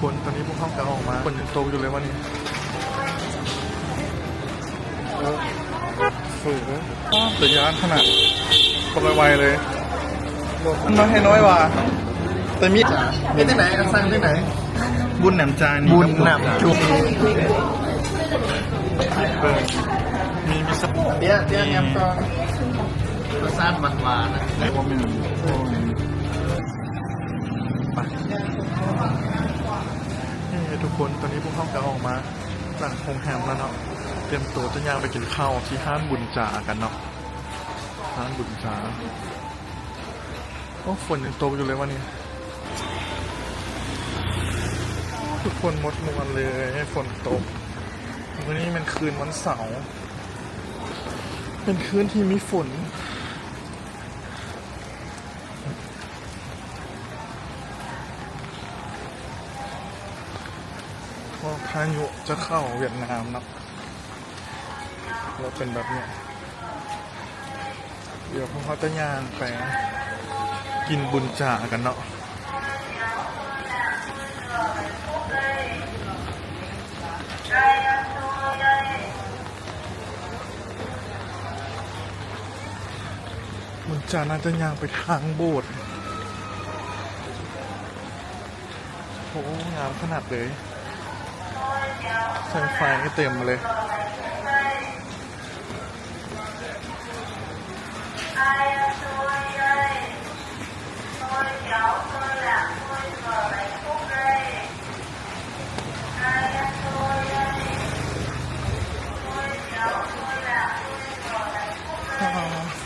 คนตอนนี้พวกเขากำลังออกมา คนยังโตอยู่เลยวันนี้เออสูงเลยอ้าวแต่ยานขนาดก็ไวๆเลยมันน้อยให้น้อยว่ะแต่มีมีที่ไหนกันสร้างที่ไหน บุญหนำจานี่บุญหนำจุกเออมีมีสปูเตี้ยเตี้ยเนี่ยก็รสชาติมันหวานนะ ไหนว่ามีโอ้ยไปนี่ ทุกคน ตอนนี้พวกเขากำลังออกมาจากโฮงแฮมแล้วเนาะ เตรียมตัวจะย่างไปกินข้าวที่ห้านบุญจากันเนาะ ห้านบุญจาโอ้ฝนยังตกอยู่เลยวันนี้ ทุกคนมดมวนเลยให้ฝนตก วันนี้มันคืนวันเสาร์ เป็นคืนที่มีฝน พายุจะเข้าเวียดนามนะแล้วเป็นแบบเนี้ยเดี๋ยวพวกเขาจะย่างไปกินบุญจ่ากันเนาะบุญจาน่าจะย่างไปทางโบสถ์โอ้งามขนาดเลย ใช้ไฟให้เต็มมาเลย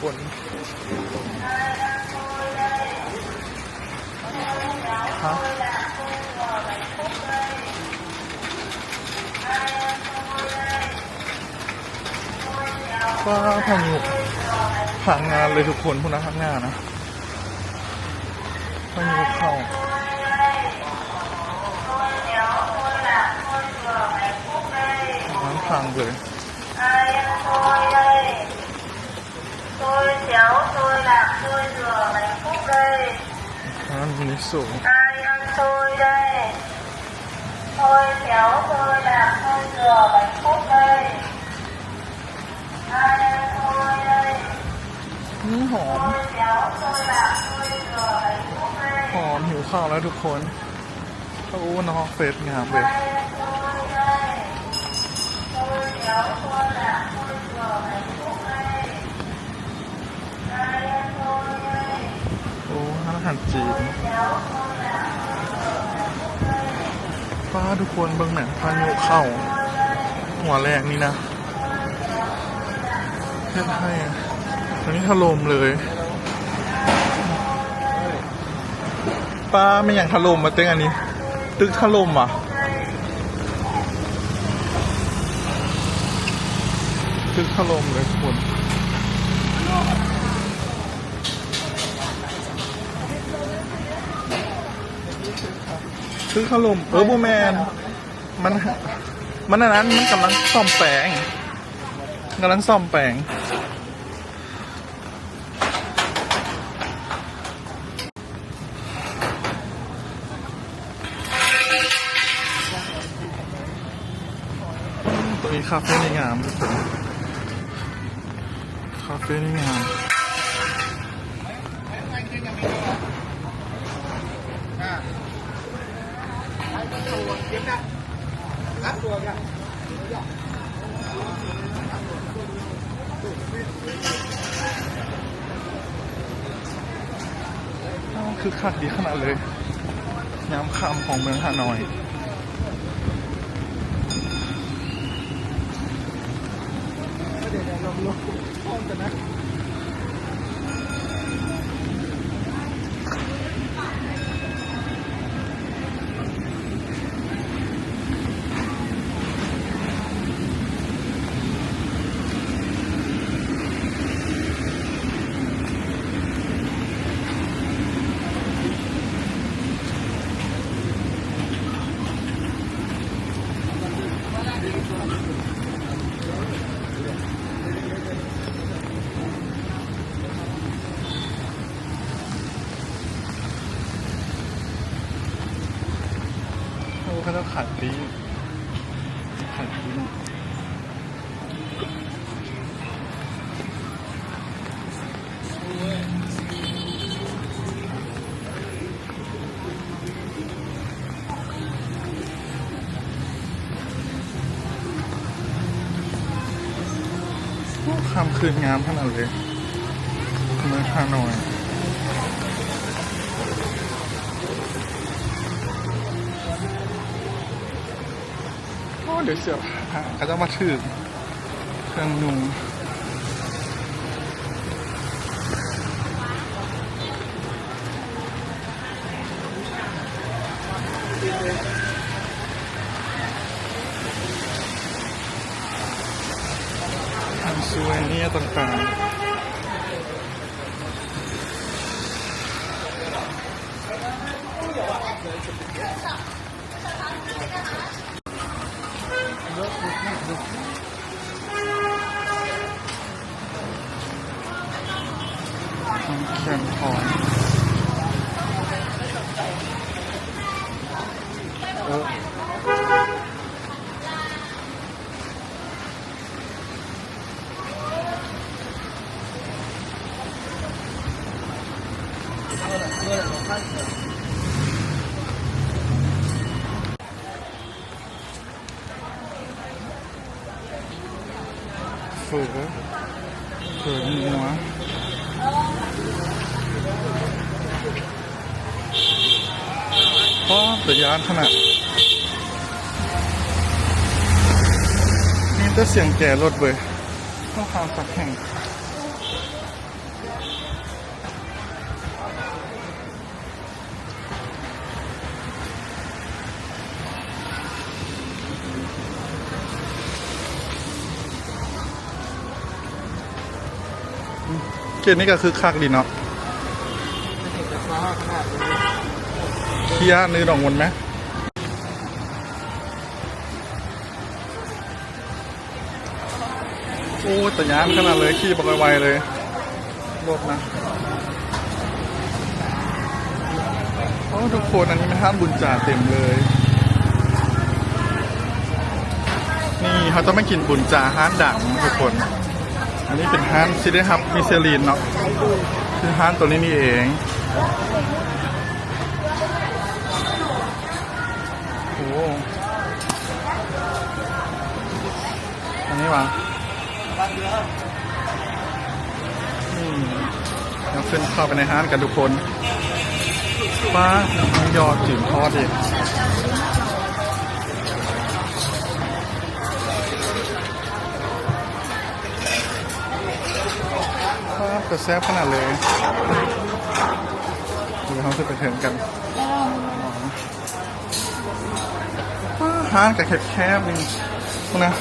ฝนฮะ ก็าางทางงานเลยทุกคนพวกนั้ทางงานนะไม่มีเข้าน้ำพังเลยน้ำนี้สูง tôi đây tôi kéo tôi là tôi rửa bánh phúc đây ai ăn tôi đây นี่หอม หอมหิวข้าวแล้วทุกคนโอ้น้องเฟสงามเลยโอ้อาหารจีนป้าทุกคนเบื้องหนังพายุเข้า หัวแรงนี่นะ เทียบให้อะตอนนี้ถล่มเลยป้าไม่อย่างถล่มมาเต้งอันนี้ ตึกถล่มอะตึกถล่มเลยทุกคนตึกถล่มเออบูแมนมันมันอันนั้นมันกำลังซ่อมแปง กำลังซ่อมแปลง ตัวนี้คาเฟ่นี่งามทุกคนคาเฟ่นี่งาม คือคักดีขนาดเลยยามค่ำของเมืองฮานอย เดี๋ยวเราลงห้องกันนะ ต้องขัดปีขัดปีคำคืนงามขนาดเลยเมืองฮานอย เดี๋ยวเสียผ้าเขาจะมาถือเครื่องนุ่งทำซูเวเนียร์ต่าง ๆขอ เกิดงัวก็ตัวยานขนาดมีแต่เสียงแก่รถเว้ยต้องความสักแห่ง เกณฑ์นี้ก็คือคักดีเนาะเคียนื้อดอกมนไหมโอ้แต่ยานขนาดเลย ขี่บอกไวๆเลยรถนะโอ้ทุกคนอันนี้มันห้ามบุญจ่าเต็มเลย นี่เขาจะไม่กินบุญจ่าห้านดังทุกคน อันนี้เป็นห้านซิได้ครับมิเชลินเนาะคือห้านตัวนี้นี่เองโอ้อันนี้วะอืมเราขึ้นเข้าไปในห้างกันทุกคนป้ามียอดจืดทอดอีก แต่แซ่บขนาดเลยเดี๋ยวเราจะไปเถินกันป้าห้างกับแคบๆนี่นะ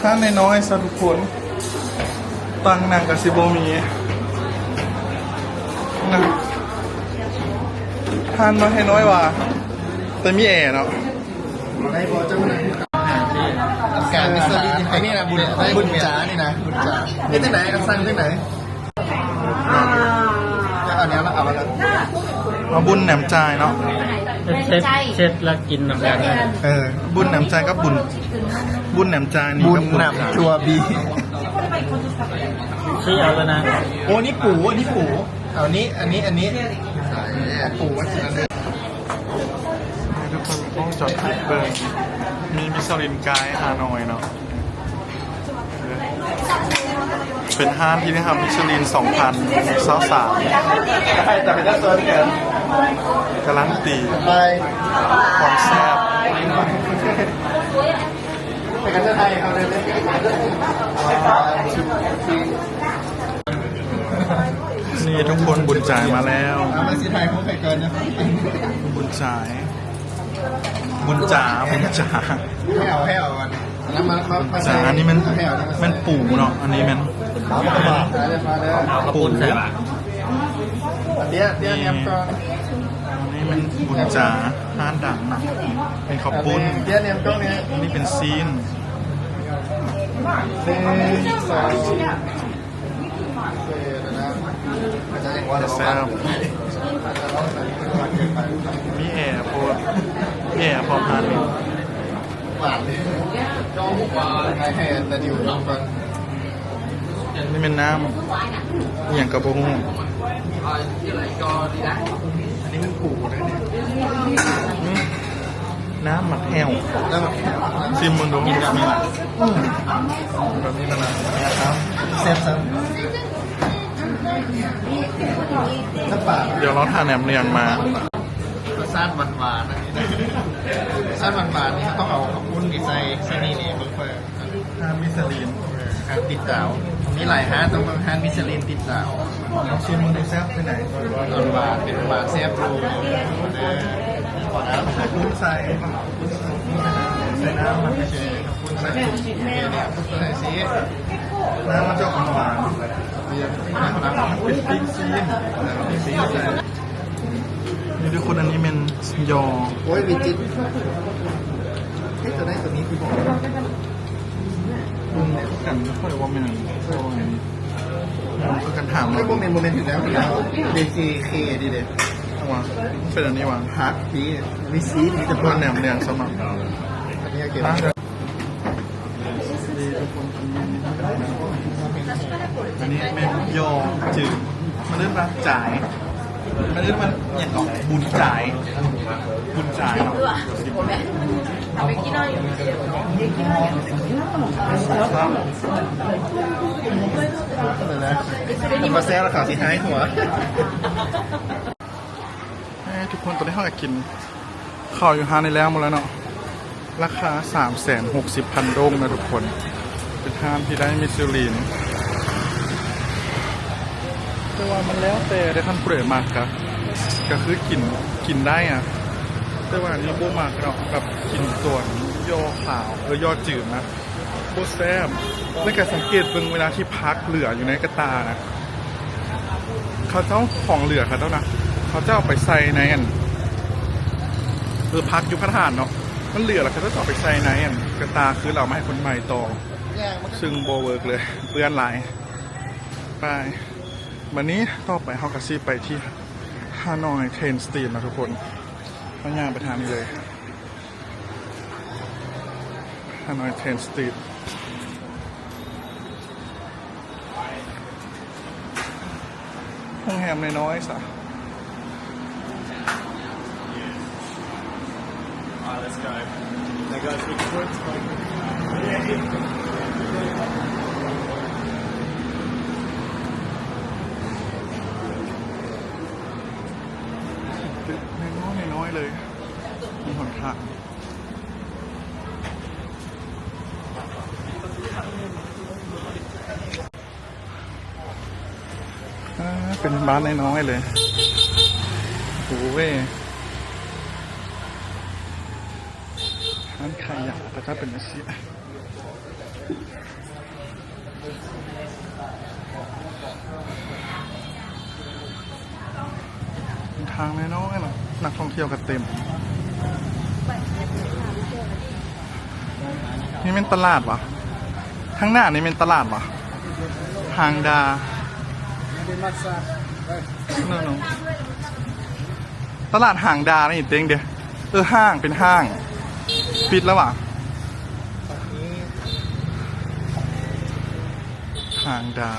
ถ้าในน้อยๆซะทุกคน ตังนางกับซิโบมีนะทานมาให้น้อยว่า แต่มีแอร์เนาะ การมิสลีนไอ้นี่นะบุญบุญจ๋านี่นะบุญจ๋าไอ้ที่ไหนกันสั่งที่ไหนเอาเนี้ยแล้วเอามาแล้วมาบุญแหนมใจายเนาะเช็ดเช็ดแล้วกินน้ำกันเลยเออ บุญแหนมใจายกับบุญ บุญแหนมใจายนี่บุญกับบุญหนำชัวบีชี้เอาแล้วนะโอ้นี่ปูอันนี้ปูเอานี้อันนี้อันนี้ปูวัชระให้ทุกคนต้องจอดคลิปเบิร์ มีมิสลินไกด์ฮานอยเนาะ เป็นห้างที่ได้ทำมิชลิน2023ใช่แต่เป็นด้านตัวนี่กันการันตีไปความแซ่บไปกันจะไทยเขาเลยนี่ทุกคนบุญจ่ายมาแล้วเอามาสิไทยเขาเคยเกินนะบุญจ่าย บุญจ๋าบุญจ๋าให้เอาให้เอากันแล้วมามามาจ๋าอันนี้มันให้เอามันปูเนาะอันนี้มันเอามามาเลยมาเลยเอากระปุนใส่ปะเดี๋ยวเดี๋ยวเนี่ยก่อนอันนี้มันบุญจ๋าห้านดังเนาะเป็นข้าวปุ้นเดี๋ยวเนี่ยตรงนี้อันนี้เป็นซีนหนึ่งสองสี่นะอาจารย์แต่แซ่บมีแอร์โพด มีแอร์พอพานนี่หวานเลยไอ้แฮนแต่ดิวลองก่อนนี่เป็นน้ำอหย่างกระโปรงอันนี้มันปูนะเนี่ยน้ำหมักแห้วแล้วมันแข็งซิมมึงดูกินกับมีหลังแบบนี้นะนะครับแซ่บซ้ำถ้าปากเดี๋ยวเราทานแหนมเนืองมา รสชาติหวานๆนะนี่นะร สชาติหวานๆนี่ต้องเอาข้าวปุ้นดีไซน์ใส่นี่นี่เบิ่งเพื่อทานมิสลีนฮานติดดาวมีหลายฮานต้องฮานมิชลินติดดาวลองชิมมึงดูแซ่บที่ไหนตอนหวานเป็นหวานแซ่บโรขอน้ำขอบคุณคุณใส่ใส่น้ำมันไม่ใช่คุณใส่เนี่ยคุณใส่ซีน้ำมันจะหวานน้ำน้ำๆเป็นพริกซีนพริกซีนใส่ นี่ทุกคนอันนี้เป็นยอโอ้ยวิจิตที่จะได้ตัวนี้คือบอกรุ่นกันเขาเรียกว่าเป็นอะไรเขาเรียกว่าไงนี่มันก็กันถามไม่เราโมเมนต์โมเมนต์อยู่แล้วแล้วเดซีเคดีเด็ดว่าเป็นอันนี้วะฮาร์ดพีวิซีมีแต่ตัตัววแหนเนี่ยมเนืองสมัครอันนี้เก็บร้านเดิมดีทุกคนอันนี้เป็นยอจืดมันเริ่มมาจ่าย มันเริ่มมันอย่างของบุญจ่ายบุญจ่ายเนาะครับเลยนะผมมาแซ่แล้วข่าวสีหายหัวทุกคนตอนนี้เขาอยากกินข้าวอยู่ฮานในแล้วหมดแล้วเนาะราคาสามแสนหกสิบพันดงนะทุกคน เป็นทานที่ได้มิชลิน แต่ว่ามันแล้วแต่ได้ท่านเปรมากกะก็คือกินกินได้อะแต่ว่านนี้โบมากเนาะแบบกินส่วนยอขาวเออยอจืดนะโคตรแซ่บและการสังเกตเบิ่งเวลาที่พักเหลืออยู่ในกระตานะเขาเจ้าของเหลือเขาเจ้านะเขาเจ้าไปใส่ในอันเออพักอยู่พระธาตุเนาะมันเหลือแล้วเขาเจ้าเอไปใส่ในอันกระตาคือเราไม่ให้คนใหม่ต่อซึ่งโบเวิร์กเลยเปื้อนหลายไป วันนี้ต่อไปเฮากะซีไปที่ฮานอยเทนสตรีทนะทุกคนเอาย่างไปทางนี้เลยฮานอยเทนสตรีทโรงแรมน้อยๆสะ let's go They go speak French น้อยๆน้อยๆเลย มีหนทางอ่า เป็นบ้านน้อยๆเลยโอ้เว้ยร้านขายยาแต่ถ้าเป็นอาชีพทางน้อยๆเนาะนักท่องเที่ยวก็เต็ม นี่เป็นตลาดวะข้างหน้านี่เป็นตลาดวะหางดา นนตลาดหางดานี่เต็งเดียวเออห้างเป็นห้างปิดแล้ววะหางดา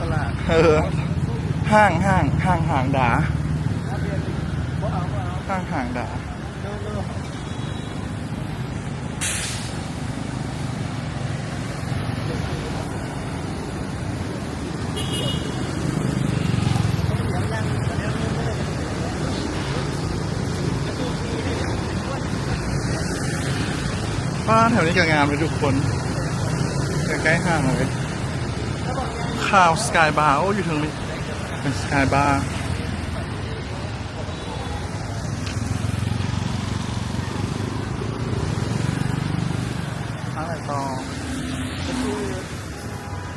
ตลาดเออห้างห้างห้างหางดาห้างหางดา แถวนี้ก็งามเลยทุกคนใกล้ๆห้างเลยข่าวสกายบาร์โอ้อยู่ทางนี้เป็นสกายบาร์อะไรต่อ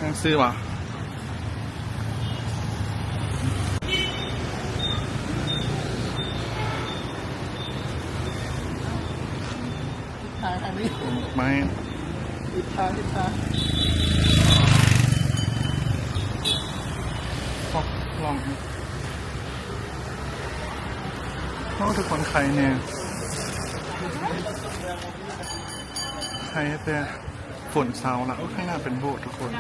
ยังซื้อวะ ทางทางนี้ ไม้ทิศทางทิศทางก็ลองเพราะทุกคนใครเนี่ยใครแต่ฝนเซาแล้วข้างหน้าเป็นโบสถ์ทุกคน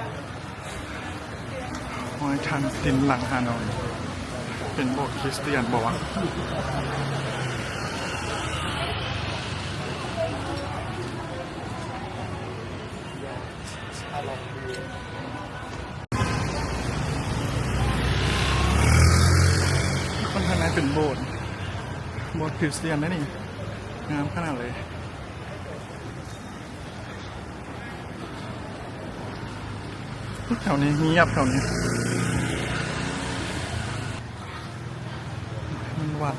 หอยทันตินหลังฮานอย เป็นโบสถ์คริสเตียนบอกว่า เป็นโบสถ์โบสถ์คริสเตียนนะนี่งามขนาดเลยแถวนี้เงียบแถวนี้ มันวัด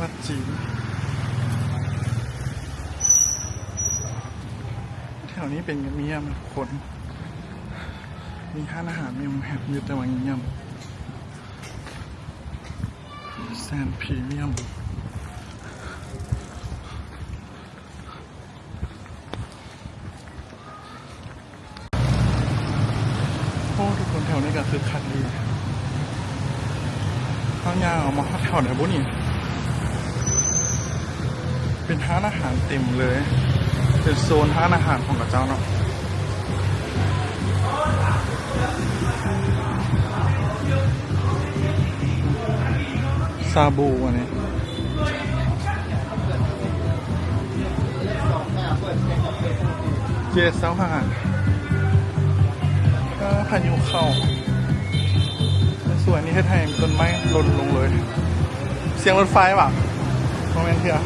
วัดจีนแถวนี้เป็นเงียบคน มีห้านอาหารมีแฮบอยู่แต่ว่าเงียบ แซ นพรีเมียมโอ้ทุกคนแถวนี้ก็คือคักดีข้าวยาวมาข้าแถวไหนบุนี่ เป็นร้านอาหารเต็มเลย เป็นโซนร้านอาหารของกับเจ้าเนาะ ซาบูอันนี้เจสเซาห่าก็พายุเข้าสวยนี่ให้ไทยต้นไม้หล่นลงเลย เสียงรถไฟป่ะโมเมนต์เถอะ